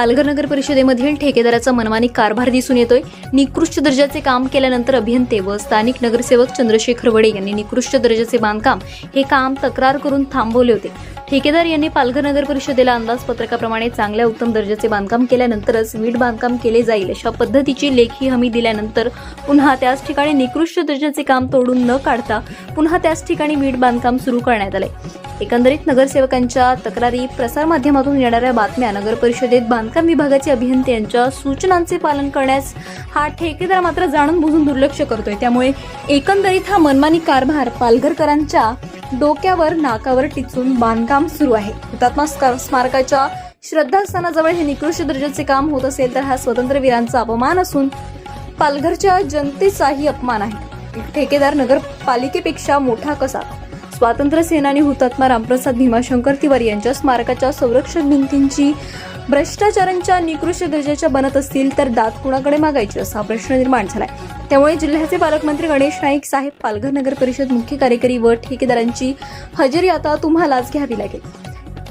पालघर नगर परिषदेमधील ठेकेदाराचा मनमानी कारभार दिसून येतोय. निकृष्ट दर्जाचे काम केल्यानंतर अभियंते व स्थानिक नगरसेवक चंद्रशेखर वडे यांनी निकृष्ट दर्जाचे बांधकाम हे काम तक्रार करून थांबवले होते. ठेकेदार यांनी पालघर नगर परिषदेला अंदाजपत्रकाप्रमाणे चांगल्या उत्तम दर्जाचे बांधकाम केल्यानंतरच वीट बांधकाम केले जाईल अशा पद्धतीची लेखी हमी दिल्यानंतर पुन्हा त्याच ठिकाणी निकृष्ट दर्जाचे काम तोडून न काढता पुन्हा त्याच ठिकाणी वीट बांधकाम सुरू करण्यात आले. एकंदरीत नगरसेवकांच्या तक्रारी प्रसारमाध्यमातून येणाऱ्या बातम्या नगर परिषदेत बांधकाम विभागाचे अभियंते यांच्या सूचनांचे पालन करण्यास हा ठेकेदार मात्र जाणून बुजून दुर्लक्ष करतोय. त्यामुळे एकंदरीत हा मनमानी कारभार पालघरकरांच्या डोक्यावर नाकावर टिचून बांधकाम सुरू आहे. हुतात्मा स्मारकाच्या श्रद्धास्थानाजवळ हे निकृष्ट दर्जाचे काम होत असेल तर हा स्वातंत्र्यवीरांचा अपमान असून पालघरच्या जनतेचाही अपमान आहे. ठेकेदार नगरपालिकेपेक्षा मोठा कसा? स्वातंत्र्य सेनानी हुतात्मा रामप्रसाद भीमाशंकर तिवारी यांच्या स्मारकाच्या संरक्षक भिंतींची भ्रष्टाचारांच्या निकृष्ट दर्जाच्या बनत असतील तर दात कुणाकडे मागायची असा प्रश्न निर्माण झालाय. त्यामुळे जिल्ह्याचे पालकमंत्री गणेश नाईक साहेब पालघर नगर परिषद मुख्य कार्यकारी व ठेकेदारांची हजेरी आता तुम्हालाच घ्यावी लागेल.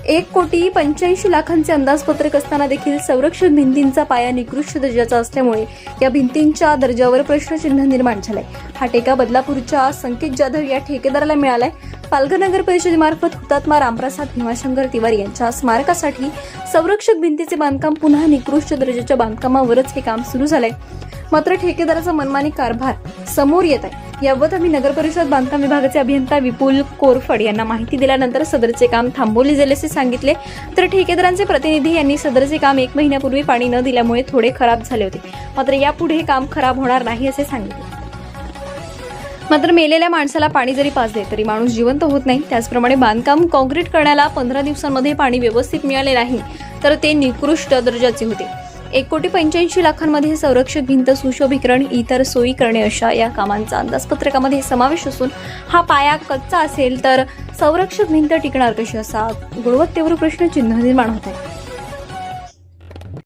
एक कोटी पंच्याऐंशी लाखांचे अंदाजपत्रक असताना देखील संरक्षण भिंतींचा पाया निकृष्ट दर्जाचा असल्यामुळे या भिंतींच्या दर्जावर प्रश्नचिन्ह निर्माण झालंय. हा टेका बदलापूरच्या संकेत जाधव या ठेकेदाराला मिळालाय. पालघर नगर परिषदेमार्फत हुतात्मा रामप्रसाद भीमाशंकर तिवारी यांच्या स्मारकासाठी संरक्षक भिंतीचे बांधकाम पुन्हा निकृष्ट दर्जाच्या बांधकामावरच हे काम सुरू झालंय. मात्र ठेकेदाराचा मनमानी कारभार समोर येत आहे. याबाबत आम्ही नगर परिषद बांधकाम विभागाचे अभियंता विपुल कोरफड यांना माहिती दिल्यानंतर सदरचे काम थांबवले जाईल असे सांगितले. तर ठेकेदारांचे प्रतिनिधी यांनी सदरचे काम एक महिन्यापूर्वी पाणी न दिल्यामुळे थोडे खराब झाले होते. मात्र यापुढे हे काम खराब होणार नाही असे सांगितले. मात्र मेलेल्या माणसाला पाणी जरी पाजले तरी माणूस जिवंत होत नाही. त्याचप्रमाणे बांधकाम कॉन्क्रीट करण्याला पंधरा दिवसांमध्ये पाणी व्यवस्थित मिळाले नाही. तर ते निकृष्ट दर्जाचे होते. एक कोटी पंच्याऐंशी लाखांमध्ये संरक्षक भिंत सुशोभीकरण इतर सोयी करणे अशा या कामांचा अंदाजपत्रकामध्ये समावेश असून हा पाया कच्चा असेल तर संरक्षक भिंत टिकणार कशी असा गुणवत्तेवर प्रश्नचिन्ह निर्माण होत आहे.